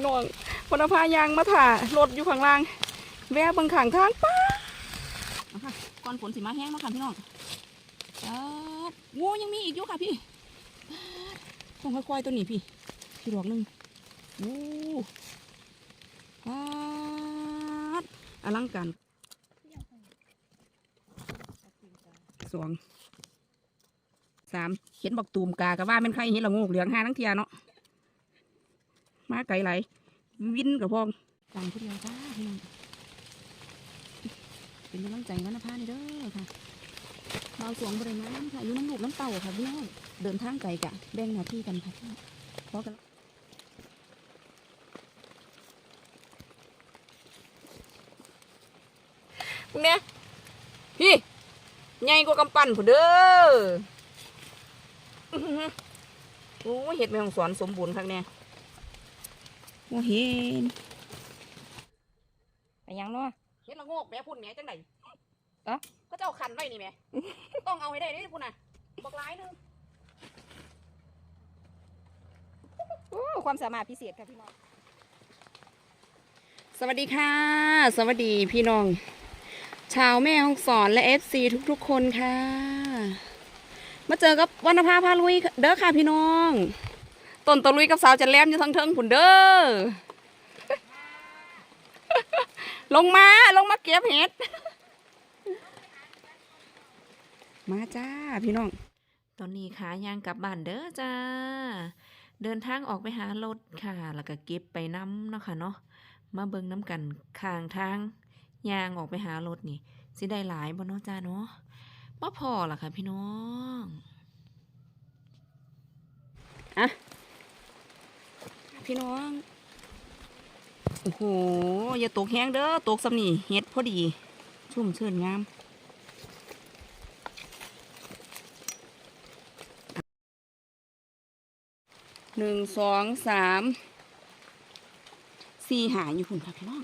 พี่น้องพนภายางมาถ่ารถอยู่ข้างล่าง แวะบังขังทางป้าค่ะก่อนฝนสิมาแห้งแล้วค่ะพี่น้องงูยังมีอีกอยู่ค่ะพี่ต้องค่อยๆตัวนี้พี่พี่ดอกนึงโอ้ปาดอลังการสองสามเห็นบอกตูมกากะว่าเป็นใครเห็นละงูเหลืองห้าทั้งเทียเนาะ มาไกลไหลายวินกับพองตังผู้เดียวจ้าพี่น้องเป็นกำลังใจวันนภานี่เด้อค่ะเราสวงบริมาณค่ะอยู่น้ำลูกน้ำเต่าค่ะพี่น้องเดินทางไกลกะแบ่งหน้าที่กันค่ะพี่น้องพอกันพวกเนี้ยพี่ใหญ่กว่ากำปั้นผู้เด้ออื้อหือโอ้ยเห็ดแมงสอนสมบูรณ์ครั้งเนี่ย โอ้เห็นไปยังเนาะเห็ดละโงกแม่พุ่นแม่จังไหนเอ๊ะก็เจ้าขันไว้นี่แม่ ต้องเอาให้ได้เด้พุ่นน่ะ บอกหลายหนึงโอ้ความสามารถพิเศษค่ะพี่น้อง สวัสดีค่ะ สวัสดีพี่น้อง ชาวแม่ห้องสอนและเอฟซีทุกๆคนค่ะ มาเจอกับวรรณภาพาลุยเด้อค่ะพี่น้อง ต้นตะลุยกับสาวจันแหลมอยู่ทางเทิงผุนเด้อ ลงมาลงมาเก็บเห็ด มาจ้าพี่น้อง ตอนนี้ขายางกลับบ้านเด้อจ้า เดินทางออกไปหารถค่ะ แล้วก็เก็บไปน้ำเนาะค่ะเนาะ มาเบิ่งน้ำกันข้างทางยางออกไปหารถนี่สิได้หลายบ่เนาะจ้าเนาะบ่พอล่ะค่ะพี่น้องอะ พี่น้อง โอ้โห อย่าตกแห้งเด้อ ตกสำนี่เฮ็ดพอดี ชุ่มชื่นงามหนึ่งสองสามสี่หายอยู่หุ่นค่ะพี่น้อง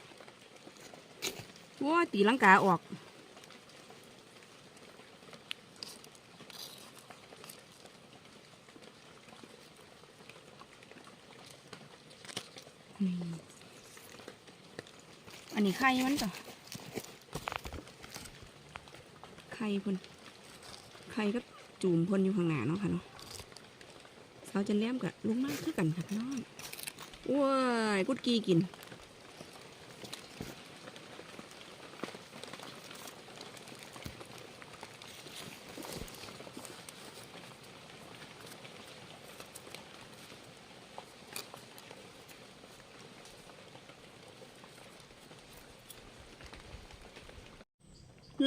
ว้าตีลังกาออก อันนี้ไข่มันจ้ะไข่พุ่นไข่ก็จูมพ่นอยู่ข้างหน้าเนาะค่ะเนาะสาวจันแหลมกับลุงมากคือกันค่ะน้องว้ายกุดกีกิน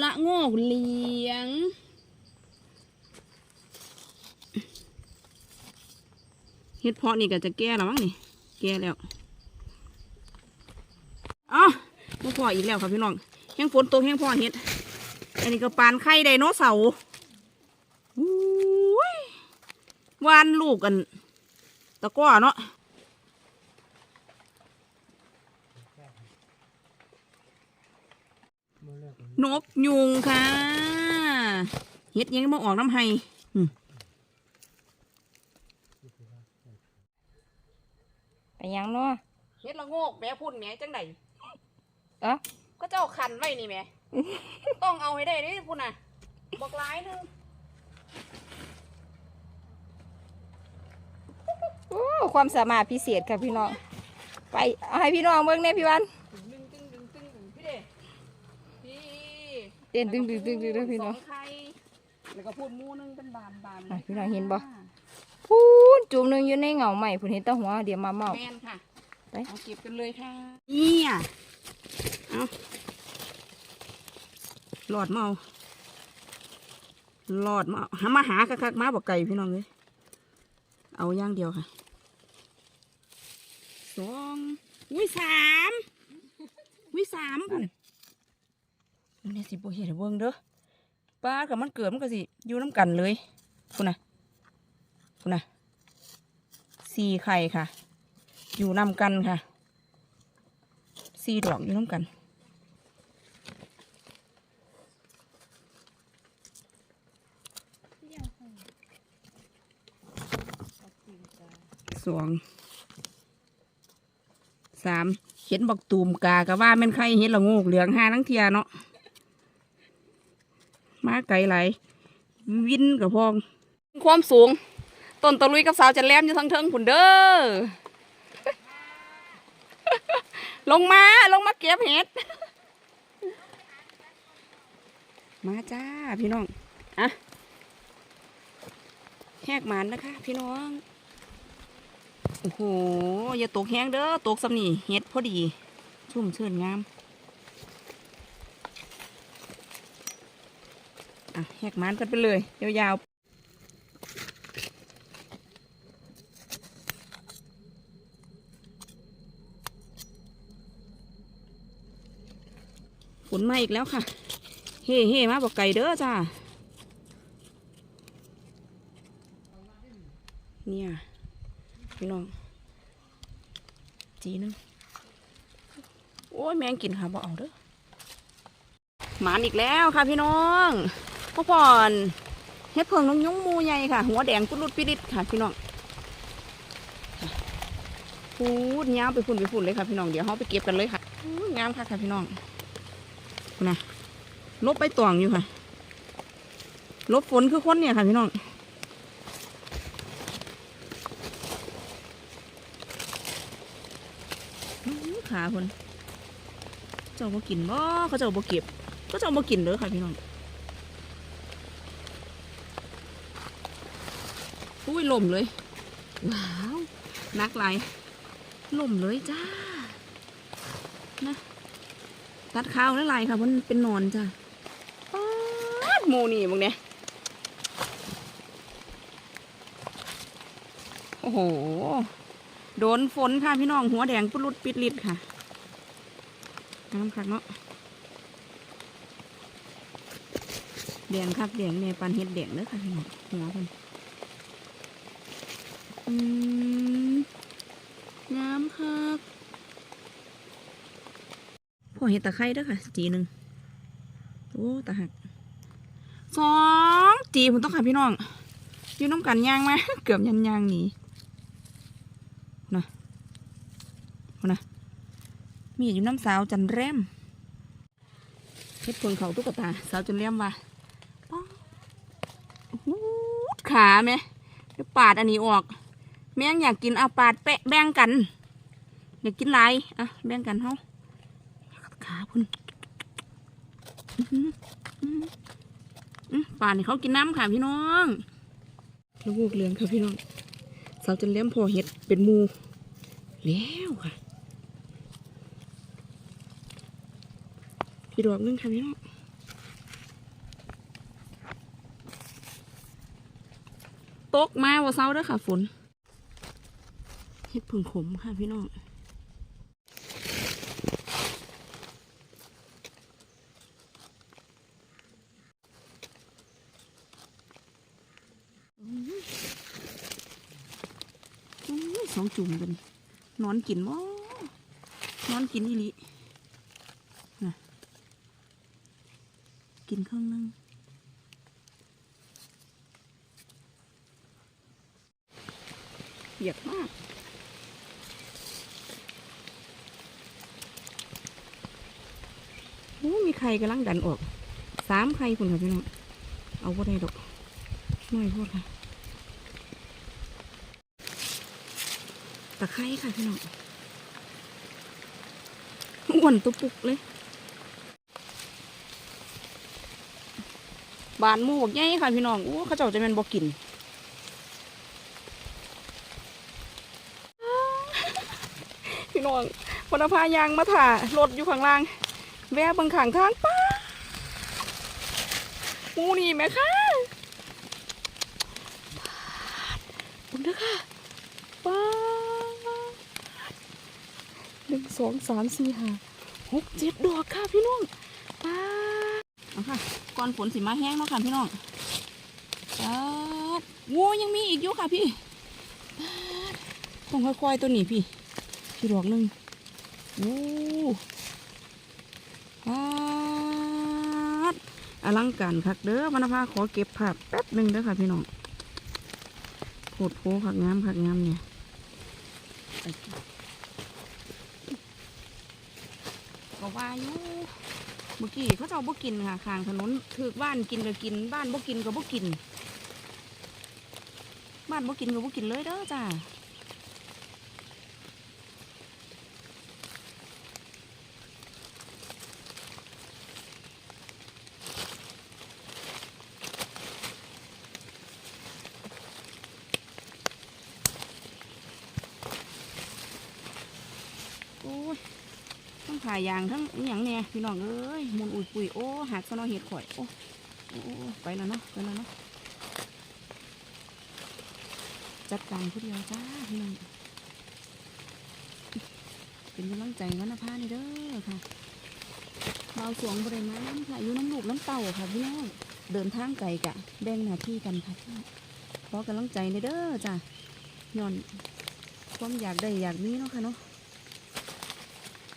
ละโงกเลี้ยง เฮ็ดเพาะนี่ก็จะแก่แล้วมั้งนี่ แก่แล้วอ๋อมาพออีกแล้วครับพี่น้องแห้งฝนตกแห้งพอเฮ็ด อันนี้ก็ปานไข่ไดโนเสาร์อุ้ยวานลูกกัน ตะก้อเนาะ นกยุงค่ะเฮ็ดยังมาออกน้ำไห้อืมไปยังเนาะเฮ็ดละโงกแม่พุ่นแม่จังไดเอ๊ะก็เจ้าขันไว้นี่แม่ต้องเอาให้ได้เด้พุ่นน่ะบอกหลายหนึงโอ้ความสามารถพิเศษค่ะพี่น้อง ไปเอาให้พี่น้องเบิ่งแน่พี่วัน ดึงตึงดึงตึงดึงพี่เด้พี่ เต้นดึงดึงดึงดึงดึงพี่น้อง สไข่แล้วก็พูดหมูหนึงเป็นบานบานอะพี่น้องเห็นบ่ พูนจุ่มหนึงอยู่ในเหงาใหม่พุ่นเห็นแตะหัวเดี๋ยวมาเมา แมนค่ะไป เอาเก็บกันเลยค่ะเนี่ยเอาหลอดมาเอาหลอดมาเอาหามาหาคักๆมาบอกไก่พี่น้องเลยเอาอย่างเดียวค่ะสองอุ้ยสามอุ้ยสามพุ่น มันเนี่ยสิบเห็นเบิ่งเด้อป้ากับมันเกิดมันก็สิอยู่น้ำกันเลยคุณน่ะคุณน่ะสี่ไข่ค่ะ อยู่นำกันค่ะสี่ดอกอยู่น้ำกันสองสามเห็นบักตูมกากะว่าแม่นใครเห็นละโงกเหลืองห้าทั้งเทียเนาะ มาไกลไหลวินกับพอง ความสูง ต้นตะลุยกับสาวจันแลมอยู่ทั้งเทิงผุนเด้อ ลงมาลงมาเก็บเห็ด มาจ้าพี่น้องอะแหกหมันนะคะ พี่น้อง โอ้โห อย่าตกแห้งเด้อ ตกสำนี่เห็ดพอดี ชุ่มชื่นงาม อะแหกมันกันไปเลย ยาวๆฝนมาอีกแล้วค่ะ เฮ่เฮ่มาบอกไก่เด้อจ้า เนี่ยพี่น้อง จีนึง โอ้ยแมงกินค่ะบอกเอาเด้อหมานอีกแล้วค่ะพี่น้อง พ่อพรเฮ็ดเพิงน้องยงมูใหญ่ค่ะ หัวแดงกุดลุดปิดิดค่ะ พี่น้องพูดยาวไปฝุ่นไปฝุ่นเลยค่ะพี่น้องเดี๋ยวเขาไปเก็บกันเลยค่ะงามค่ะค่ะพี่น้องนะลบไปตวงอยู่ค่ะ ลบฝนคือคนเนี่ยค่ะพี่น้องขาคนเจ้าบ่กินบ่เขาเจ้าบ่เก็บเขาเจ้าบ่กินเด้อค่ะพี่น้อง อุ้ยล่มเลย ว้าวนักไหลายล่มเลยจ้า นะ ตัดข้าวแล้วไหลายค่ะ มันเป็นนอนจ้าป๊าดโมนี่มึงเนี่ย โอ้โห โดนฝนค่ะพี่น้องหัวแดงปุดลุดปิดลิดค่ะน้ำคักเนาะแดงครับแดงในปันเห็ดแดงเด้อค่ะพี่น้องหัวคน อืมงามครับพอเห็ดตะไคร้เด้อค่ะ จีหนึ่งโอ้ตะหักสองจีผมต้องค่ะพี่น้องอยู่น้ำกันยางมา เกือบยันยางหนีมีอยู่น้ำสาวจันแรมเฮ็ดเพิงเขาตุ๊กตา สาวจันแรมว่าป๊าดหูดขาไหมเดี๋ยวปาดอันนี้ออก แม่งอยากกินเอาปาดแปะแบ่งกัน อยากกินหลายอะแบ่งกันเฮาขาพุ่นปาดให้เขากินน้ำค่ะพี่น้องลูกเหลืองค่ะพี่น้องสาวจันแรมพอเห็ดเป็นมูแล้วค่ะ พี่ดอกนึงค่ะพี่น้องตกมาว่าเศร้าเด้อค่ะฝน ดผึ่งขมค่ะพี่น้องสองจุ่มกันนอนกินบ่นอนกินอีหลีกินครึ่งนึงเปียกมาก โอ้มี ไข่กำลังดันออกสามไข่คุณค่ะพี่น้องเอาพวได้ดอกน้อยโพดค่ะตะไคร้ค่ะพี่น้องอ้วนตุปุกเลย บานมูกใหญ่ค่ะพี่น้องโอ้เขาเจ้าจะเป็นบอกกินพี่น้องพนภายางมาถ่ารถอยู่ข้างล่าง แวะบังขังทางป้าหมูนี่ไหมคะบุญด้อค่ะป้าหนึ่งสองสามสี่ห้าหกเจ็ดดอกค่ะพี่น้องป้าเอาค่ะก่อนฝนสิมาแห้งเนาะค่ะพี่น้องป๊างูยังมีอีกอยู่ค่ะพี่ป๊าต้องค่อยๆตัวนี้พี่พี่ดอกหนึ่งโอ้ อลังการคักเด้อวันภาขอเก็บภาพแป๊บหนึ่งเด้อค่ะพี่น้องโคตรโพคักงามคักงามเนี่ยก็ว่าอยู่เมื่อกี้เขาเจ้าบ่กินค่ะขางถนนถือบ้านกินก็กิน บ้านบ่กินก็บ่กิน บ้านบ่กินก็บ่กินเลยเด้อจ้า โอ้ย ทั้งผ่ายางทั้งอย่างเนี่ยพี่น้องเอ้ยมุนอุ่ยปุ๋ยโอ้หักซะเนาะเห็ดข่อยโอ้ไปแล้วเนาะไปแล้วเนาะจัดการผู้เดียวจ้าพี่น้องเป็นกำลังใจวันนภานี่เด้อค่ะเบาสวงบริมาน้ำค่ะอยู่น้ำลูกน้ำเต่าค่ะพี่น้องเดินทางไกลกะแบ่งหน้าที่กันค่ะพองขอกำลังใจในเด้อจ้าย้อนความอยากได้อยากมีเนาะค่ะเนาะ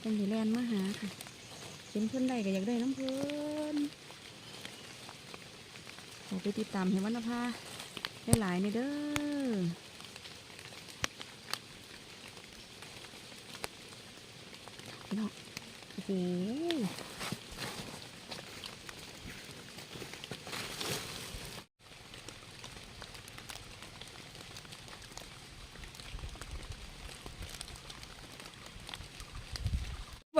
เป็นสีแลนมาหาค่ะเห็นเพื่อนได้ก็อยากได้น้ำเพื่อนขอไปติดตามเห็นวันนภาได้หลายในเด้อพี่น้องโอ้โห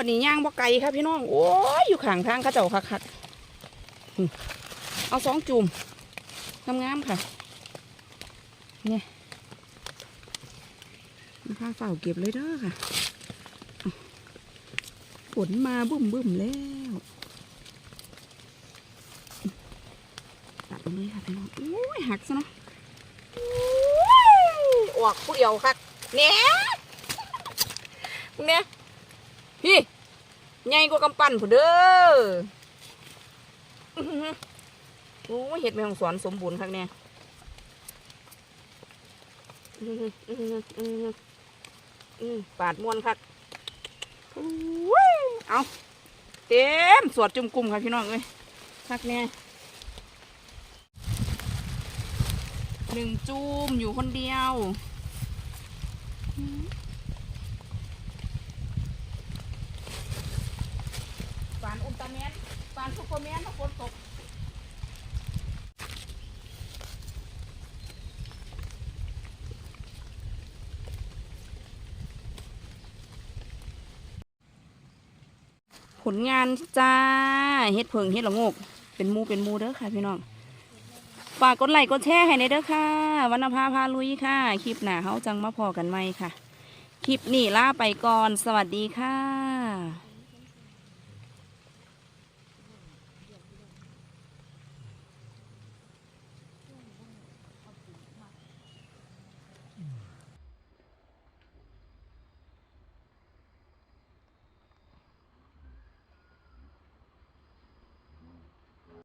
วันนี้ย่างบ่ไก่ค่ะพี่น้อง โอ้ยอยู่ข้างทางข้าเจ้าคักคักๆเอาสองจุ่มงามๆค่ะ เนี่ยมาพาเฝ้าเก็บเลยเด้อค่ะฝนมาบึ้มบึ้มๆแล้วตัดลงเลยค่ะพี่น้องโอ้ยหักซะเนาะโอ้ยออกผู้เดียวค่ะเนี่ยเนี่ยพี่ ใหญ่กว่ากำปั้นผู้เด้ออือหือโอ้เห็ดแมงสอนสมบูรณ์ครับเนี่ยอือหืออือหืออือหือปาดมวนครับโอ้ยเอาเต็มสวดจุ่มกลุ่มครับพี่น้องเอ้ยคักเนี่ยหนึ่งจุ่มอยู่คนเดียว ปานอุล ตร้าแมนปานซุปเปอร์แมนถ้าฝนตกผลงานจ้าเฮ็ดเพิงเฮ็ดละงกเป็นมูเป็นมูเด้อค่ะพี่น้องฝากกดไลค์กดแชร์ให้ในเด้อค่ะวรรณภาพาลุยค่ะ คลิปหน้าเขาจังมาพอกันไหมค่ะ คลิปนี้ลาไปก่อน สวัสดีค่ะ